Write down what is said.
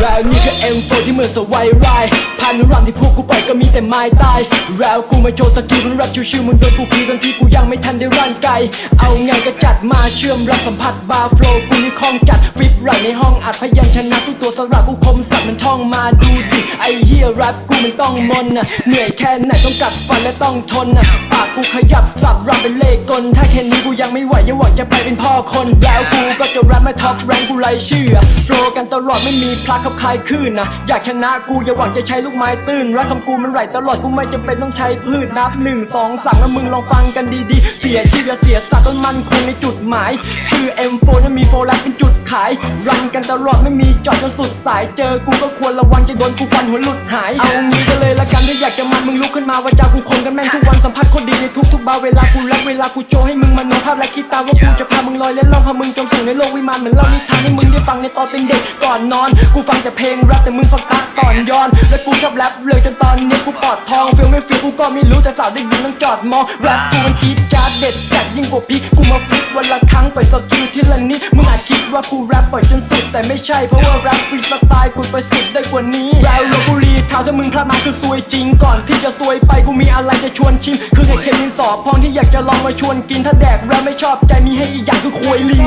แล้วนี่คือเหมือนสวายไรายพันรันที่พวกกูปล่อยก็มีแต่ไม้ตาย แล้วกูมาโชว์สกิลมันรับชิวๆมึงโดนกูกีตอนที่กูยังไม่ทันได้รันไกล เอาไงก็จัดมาเชื่อมรับสัมผัสบาร์โฟลกูนี่คล่องจัดฟิตไรในห้องอัดพยัญชนะทุกตัวสระกูคมสัตว์มันท่องมาดูดิไอเฮียแรปกูมันต้องมนน่ะเหนื่อยแค่ไหนต้องกัดฟันและต้องทนน่ะปากกูขยับสับรับเป็นเลขกลถ้าแค่นี้กูยังไม่ไหวอย่าหวังจะไปเป็นพ่อคนแล้ว จะแรปไมาท็อปแรงกูไรเชื่อโฟลกันตลอดไม่มีพลักขับคลายขึ้นนะ อยากชนะกูอย่าหวังจะใช้ลูกไม้ตื้นรักคำกูมันไหลตลอดกูไม่จำเป็นต้องใช้พืชนับหนึ่งสองสามแล้วมึงลองฟังกันดีๆ เสียชีวิตอย่าเสียสัตว์ต้นมันคงในจุดหมาย ชื่อ M4 นั้นมีโฟแลกเป็นจุดขาย รันกันตลอดไม่มีจอดจนสุดสายเจอกูก็ควรระวังจะโดนกูฟันหัวหลุดหาย เอางี้ก็เลยละกันถ้าอยากจะมันมึงลุกขึ้นมาว่าจากูคง กันแม่งทุกวันสัมผัสคนดีในทุกๆบาเวลากูรักเวลากูโชว์ให้มึงมโนภาพและคิดตามว่ากูจะพามึงลอยเล่นล่องพามึงจมสู่ในโลกวิมานเหมือนเล่านิทานให้มึงได้ฟังในตอนเป็นเด็กก่อนนอน กูฟังแต่เพลงแรปแต่มึงฟังตาตอนย้อน และกูชอบแรปเลยจนตอนนี้กูปอดทองฟิลไม่ฟิลกูก็ไม่รู้แต่สาวได้ยินต้องจอดมองแรปกูมันกีดจาร์ดเด็ดจัดยิ่งกว่าพีกูมาฟิตวันละครั้งปล่อยสกิลทีละนิดมึงอาจคิดว่ากูแรปปล่อยจนสุดแต่ไม่ใช่เพราะว่าแรปฟรีสไตล์กูไปสุดได้กว่านี้แล้วลบบุรีเท้าถ้ามึงพลาดมาคือซวยจริงก่อนที่จะซวยไปกูมีอะไรจะชวนชิม คือเห็ดเคมินสอพองที่อยากจะลองมาชวนกินถ้าแดกแล้วไม่ชอบใจมีให้อีกอย่างคือควยลิง